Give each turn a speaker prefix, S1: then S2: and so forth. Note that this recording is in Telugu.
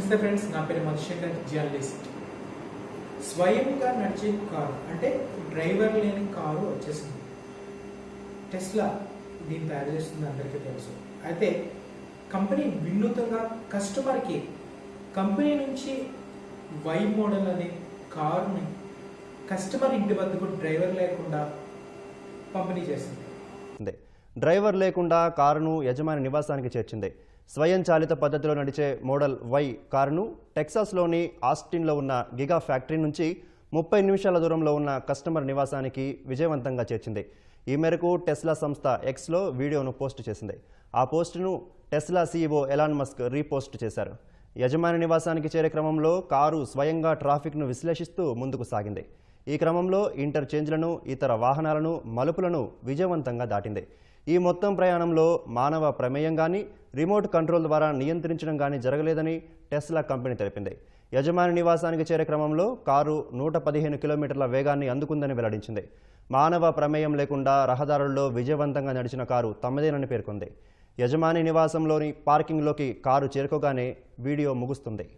S1: నమస్తే ఫ్రెండ్స్ నా పేరు మధుశేఖర్ జర్నలిస్ట్. స్వయంగా నడిచే కారు అంటే డ్రైవర్ లేని కారు వచ్చేసింది. టెస్లా దీన్ని తయారు చేస్తుంది అందరికీ తెలుసు. అయితే కంపెనీ వినూతంగా కస్టమర్కి కంపెనీ నుంచి వై మోడల్ అనే కారుని కస్టమర్ ఇంటి వద్దకు డ్రైవర్ లేకుండా పంపిణీ చేస్తుంది
S2: డ్రైవర్ లేకుండా కారును యజమాని నివాసానికి చేర్చింది. స్వయంచాలిత పద్ధతిలో నడిచే మోడల్ వై కారును టెక్సాస్లోని ఆస్టిన్లో ఉన్న గిగా ఫ్యాక్టరీ నుంచి ముప్పై నిమిషాల దూరంలో ఉన్న కస్టమర్ నివాసానికి విజయవంతంగా చేర్చింది. ఈ మేరకు టెస్లా సంస్థ ఎక్స్లో వీడియోను పోస్ట్ చేసింది. ఆ పోస్టును Tesla CEO Elon Musk repost చేశారు. యజమాని నివాసానికి చేరే క్రమంలో కారు స్వయంగా ట్రాఫిక్ను విశ్లేషిస్తూ ముందుకు సాగింది. ఈ క్రమంలో ఇంటర్చేంజ్లను ఇతర వాహనాలను మలుపులను విజయవంతంగా దాటింది. ఈ మొత్తం ప్రయాణంలో మానవ ప్రమేయం కానీ రిమోట్ కంట్రోల్ ద్వారా నియంత్రించడం కానీ జరగలేదని టెస్లా కంపెనీ తెలిపింది. యజమాని నివాసానికి చేరే క్రమంలో కారు నూట పదిహేను కిలోమీటర్ల వేగాన్ని అందుకుందని వెల్లడించింది. మానవ ప్రమేయం లేకుండా రహదారుల్లో విజయవంతంగా నడిచిన కారు తమదేనని పేర్కొంది. యజమాని నివాసంలోని పార్కింగ్లోకి కారు చేరుకోగానే వీడియో ముగుస్తుంది.